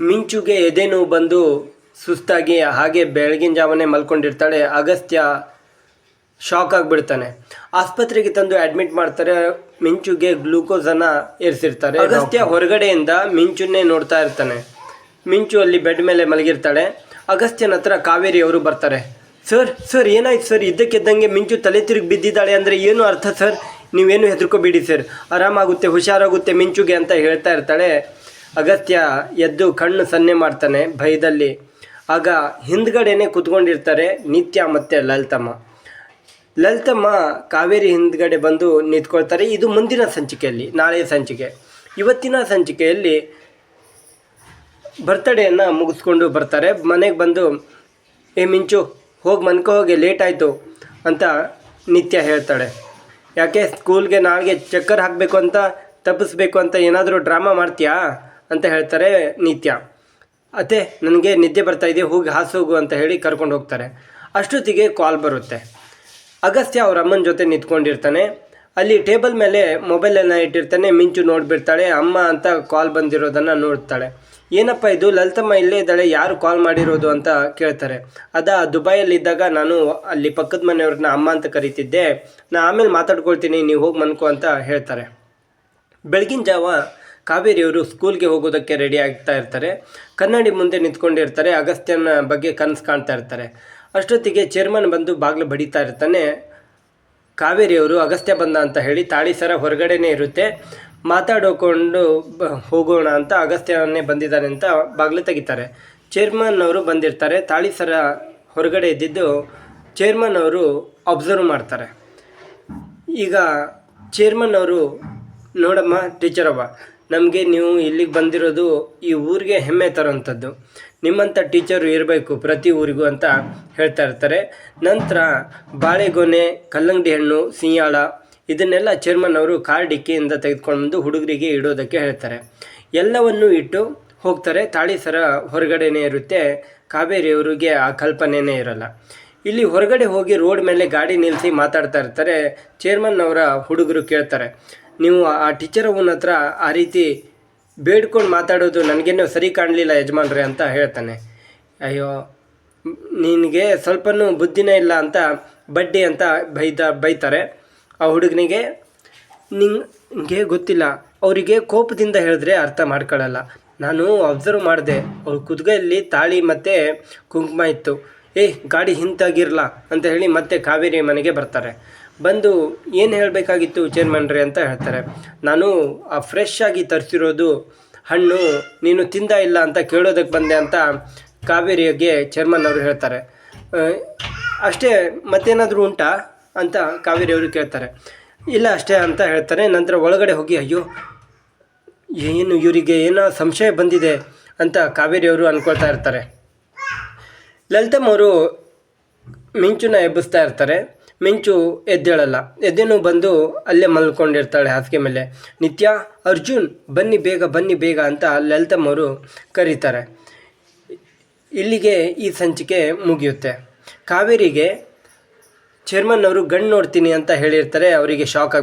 ಮಿಂಚುಗೆ ಎದೆ ನೋವು ಬಂದು ಸುಸ್ತಾಗಿ ಹಾಗೆ ಬೆಳಗಿನ ಜಾವನೇ ಮಲ್ಕೊಂಡಿರ್ತಾಳೆ. ಅಗಸ್ತ್ಯ ಶಾಕ್ ಆಗಿಬಿಡ್ತಾನೆ. ಆಸ್ಪತ್ರೆಗೆ ತಂದು ಅಡ್ಮಿಟ್ ಮಾಡ್ತಾರೆ ಮಿಂಚುಗೆ ಗ್ಲೂಕೋಸನ್ನು ಏರಿಸಿರ್ತಾರೆ. ಅಗಸ್ತ್ಯ ಹೊರಗಡೆಯಿಂದ ಮಿಂಚುನ್ನೇ ನೋಡ್ತಾ ಇರ್ತಾನೆ. ಮಿಂಚು ಅಲ್ಲಿ ಬೆಡ್ ಮೇಲೆ ಮಲಗಿರ್ತಾಳೆ. ಅಗಸ್ತ್ಯನ ಹತ್ರ ಕಾವೇರಿ ಅವರು ಬರ್ತಾರೆ. ಸರ್ ಸರ್ ಏನಾಯ್ತು ಸರ್? ಇದ್ದಕ್ಕಿದ್ದಂಗೆ ಮಿಂಚು ತಲೆ ತಿರುಗಿ ಬಿದ್ದಿದ್ದಾಳೆ ಅಂದರೆ ಏನು ಅರ್ಥ ಸರ್? ನೀವೇನು ಹೆದರ್ಕೋಬೇಡಿ ಸರ್. ಆರಾಮಾಗುತ್ತೆ ಹುಷಾರಾಗುತ್ತೆ ಮಿಂಚುಗೆ ಅಂತ ಹೇಳ್ತಾ ಇರ್ತಾಳೆ. ಅಗತ್ಯ ಎದ್ದು ಕಣ್ಣು ಸನ್ನೆ ಮಾಡ್ತಾನೆ ಭಯದಲ್ಲಿ. ಆಗ ಹಿಂದ್ಗಡೆನೆ ಕುತ್ಕೊಂಡಿರ್ತಾರೆ ನಿತ್ಯ ಮತ್ತು ಲಲಿತಮ್ಮ. ಲಲಿತಮ್ಮ ಕಾವೇರಿ ಹಿಂದ್ಗಡೆ ಬಂದು ನಿಂತ್ಕೊಳ್ತಾರೆ. ಇದು ಮುಂದಿನ ಸಂಚಿಕೆಯಲ್ಲಿ ನಾಳೆಯ ಸಂಚಿಕೆ. ಇವತ್ತಿನ ಸಂಚಿಕೆಯಲ್ಲಿ ಬರ್ತಡೇಯನ್ನು ಮುಗಿಸ್ಕೊಂಡು ಬರ್ತಾರೆ. ಮನೆಗೆ ಬಂದು, ಏ ಮಿಂಚು, ಹೋಗಿ ಮನ್ಕೋ, ಹೋಗಿ ಲೇಟ್ ಆಯಿತು ಅಂತ ನಿತ್ಯ ಹೇಳ್ತಾಳೆ. ಯಾಕೆ ಸ್ಕೂಲ್ಗೆ ನಾಳೆಗೆ ಚಕ್ಕರ್ ಹಾಕಬೇಕು ಅಂತ, ತಪ್ಪಿಸ್ಬೇಕು ಅಂತ ಏನಾದರೂ ಡ್ರಾಮಾ ಮಾಡ್ತೀಯಾ? ಅಂತ ಹೇಳ್ತಾರೆ ನಿತ್ಯ. ಅತ್ತೆ, ನನಗೆ ನಿದ್ದೆ ಬರ್ತಾ ಇದೆ, ಹೋಗಿ ಹಾಸು ಹೋಗು ಅಂತ ಹೇಳಿ ಕರ್ಕೊಂಡು ಹೋಗ್ತಾರೆ. ಅಷ್ಟೊತ್ತಿಗೆ ಕಾಲ್ ಬರುತ್ತೆ. ಅಗಸ್ತ್ಯ ಅವ್ರ ಅಮ್ಮನ ಜೊತೆ ನಿಂತ್ಕೊಂಡಿರ್ತಾನೆ. ಅಲ್ಲಿ ಟೇಬಲ್ ಮೇಲೆ ಮೊಬೈಲನ್ನು ಇಟ್ಟಿರ್ತಾನೆ, ಮಿಂಚು ನೋಡಿಬಿಡ್ತಾಳೆ, ಅಮ್ಮ ಅಂತ ಕಾಲ್ ಬಂದಿರೋದನ್ನು ನೋಡ್ತಾಳೆ. ಏನಪ್ಪ ಇದು? ಲಲಿತಮ್ಮ ಇಲ್ಲೇ ಇದ್ದಾಳೆ, ಯಾರು ಕಾಲ್ ಮಾಡಿರೋದು ಅಂತ ಕೇಳ್ತಾರೆ. ಅದ ದುಬೈಯಲ್ಲಿದ್ದಾಗ ನಾನು ಅಲ್ಲಿ ಪಕ್ಕದ ಮನೆಯವ್ರನ್ನ ಅಮ್ಮ ಅಂತ ಕರಿತಿದ್ದೆ. ನಾ ಆಮೇಲೆ ಮಾತಾಡ್ಕೊಳ್ತೀನಿ, ನೀವು ಹೋಗಿ ಮನ್ಕೋ ಅಂತ ಹೇಳ್ತಾರೆ. ಬೆಳಗಿನ ಜಾವ ಕಾವೇರಿಯವರು ಸ್ಕೂಲ್ಗೆ ಹೋಗೋದಕ್ಕೆ ರೆಡಿ ಆಗ್ತಾ ಇರ್ತಾರೆ. ಕನ್ನಡಿ ಮುಂದೆ ನಿಂತ್ಕೊಂಡಿರ್ತಾರೆ. ಅಗಸ್ತ್ಯನ ಬಗ್ಗೆ ಕನಸು ಕಾಣ್ತಾ ಇರ್ತಾರೆ. ಅಷ್ಟೊತ್ತಿಗೆ ಚೇರ್ಮನ್ ಬಂದು ಬಾಗಿಲು ಬಡಿತಾ ಇರ್ತಾನೆ. ಕಾವೇರಿಯವರು ಅಗಸ್ತ್ಯ ಬಂದ ಅಂತ ಹೇಳಿ ತಾಳಿ ಸರ ಹೊರಗಡೆನೇ ಇರುತ್ತೆ. ಮಾತಾಡಿಕೊಂಡು ಬ, ಹೋಗೋಣ ಅಂತ ಅಗಸ್ತ್ಯನೇ ಬಂದಿದ್ದಾನೆ ಅಂತ ಬಾಗಿಲು ತೆಗಿತಾರೆ. ಚೇರ್ಮನ್ ಅವರು ಬಂದಿರ್ತಾರೆ. ತಾಳಿ ಸರ ಹೊರಗಡೆ ಇದ್ದಿದ್ದು ಚೇರ್ಮನ್ ಅವರು ಅಬ್ಸರ್ವ್ ಮಾಡ್ತಾರೆ. ಈಗ ಚೇರ್ಮನ್ ಅವರು, ನೋಡಮ್ಮ ಟೀಚರ್ ನಮಗೆ ನೀವು ಇಲ್ಲಿಗೆ ಬಂದಿರೋದು ಈ ಊರಿಗೆ ಹೆಮ್ಮೆ ತರೋಂಥದ್ದು ನಿಮ್ಮಂಥ ಟೀಚರು ಇರಬೇಕು ಪ್ರತಿ ಊರಿಗೂ ಅಂತ ಹೇಳ್ತಾ ಇರ್ತಾರೆ. ನಂತರ ಬಾಳೆಗೊನೆ, ಕಲ್ಲಂಗಡಿ ಹಣ್ಣು, ಸಿಂಯಾಳ ಇದನ್ನೆಲ್ಲ ಚೇರ್ಮನ್ ಅವರು ಕಾರ್ ಡಿಕ್ಕಿಯಿಂದ ತೆಗೆದುಕೊಂಡು ಹುಡುಗರಿಗೆ ಇಡೋದಕ್ಕೆ ಹೇಳ್ತಾರೆ. ಎಲ್ಲವನ್ನೂ ಇಟ್ಟು ಹೋಗ್ತಾರೆ. ತಾಳಿ ಸರ ಹೊರಗಡೆನೇ ಇರುತ್ತೆ. ಕಾವೇರಿಯವರಿಗೆ ಆ ಕಲ್ಪನೆಯೇ ಇರಲ್ಲ. ಇಲ್ಲಿ ಹೊರಗಡೆ ಹೋಗಿ ರೋಡ್ ಮೇಲೆ ಗಾಡಿ ನಿಲ್ಲಿಸಿ ಮಾತಾಡ್ತಾ ಇರ್ತಾರೆ. ಚೇರ್ಮನ್ ಅವರ ಹುಡುಗರು ಕೇಳ್ತಾರೆ. ನೀವು ಆ ಟೀಚರ್ ಅವನ ಹತ್ರ ಆ ರೀತಿ ಬೇಡ್ಕೊಂಡು ಮಾತಾಡೋದು ನನಗೇನೋ ಸರಿ ಕಾಣಲಿಲ್ಲ ಯಜಮಾನ್ರೆ ಅಂತ ಹೇಳ್ತಾನೆ. ಅಯ್ಯೋ, ನಿನಗೆ ಸ್ವಲ್ಪನೂ ಬುದ್ಧಿನೇ ಇಲ್ಲ ಅಂತ ಬಡ್ಡಿ ಅಂತ ಬೈದ, ಬೈತಾರೆ. ಆ ಹುಡುಗನಿಗೆ ನಿಂಗೆ ಗೊತ್ತಿಲ್ಲ. ಅವರಿಗೆ ಕೋಪದಿಂದ ಹೇಳಿದ್ರೆ ಅರ್ಥ ಮಾಡ್ಕೊಳ್ಳಲ್ಲ ನಾನು ಅಬ್ಸರ್ವ್ ಮಾಡಿದೆ. ಅವ್ರ ಕುದುಗೆಯಲ್ಲಿ ತಾಳಿ ಮತ್ತು ಕುಂಕುಮ ಇತ್ತು. ಏಯ್ ಗಾಡಿ ಹಿಂತಾಗಿರಲ್ಲ ಅಂತ ಹೇಳಿ ಮತ್ತೆ ಕಾವೇರಿ ಮನೆಗೆ ಬರ್ತಾರೆ. ಬಂದು ಏನು ಹೇಳಬೇಕಾಗಿತ್ತು ಚೇರ್ಮನ್ರೆ ಅಂತ ಹೇಳ್ತಾರೆ. ನಾನು ಆ ಫ್ರೆಶ್ ಆಗಿ ತರಿಸಿರೋದು ಹಣ್ಣು, ನೀನು ತಿಂದ ಇಲ್ಲ ಅಂತ ಕೇಳೋದಕ್ಕೆ ಬಂದೆ ಅಂತ ಕಾವೇರಿಗೆ ಚೇರ್ಮನ್ ಅವರು ಹೇಳ್ತಾರೆ. ಅಷ್ಟೇ ಮತ್ತೇನಾದರೂ ಉಂಟಾ? ಅಂತ ಕಾವೇರಿ ಅವರು ಕೇಳ್ತಾರೆ. ಇಲ್ಲ ಅಷ್ಟೇ ಅಂತ ಹೇಳ್ತಾರೆ. ನಂತರ ಒಳಗಡೆ ಹೋಗಿ, ಅಯ್ಯೋ, ಏನು ಇವರಿಗೆ ಏನೋ ಸಂಶಯ ಬಂದಿದೆ? ಅಂತ ಕಾವೇರಿಯವರು ಅಂದ್ಕೊಳ್ತಾ ಇರ್ತಾರೆ. ಲಲಿತಮ್ಮ ಅವರು ಮಿಂಚುನ ಎಬ್ಬಿಸ್ತಾ ಇರ್ತಾರೆ. ಮಿಂಚು ಎದ್ದೇಳಲ್ಲ ಎದ್ದೇನು ಬಂದು ಅಲ್ಲೇ ಮಲ್ಕೊಂಡಿರ್ತಾಳೆ ಹಾಸಿಗೆ ಮೇಲೆ. ನಿತ್ಯ, ಅರ್ಜುನ್, ಬನ್ನಿ ಬೇಗ ಬನ್ನಿ ಬೇಗ ಅಂತ ಲಲಿತಮ್ಮವರು ಕರೀತಾರೆ. ಇಲ್ಲಿಗೆ ಈ ಸಂಚಿಕೆ ಮುಗಿಯುತ್ತೆ. ಕಾವೇರಿಗೆ ಚೇರ್ಮನ್ ಅವರು ಗಂಡು ನೋಡ್ತೀನಿ ಅಂತ ಹೇಳಿರ್ತಾರೆ. ಅವರಿಗೆ ಶಾಕ್ ಆಗಿ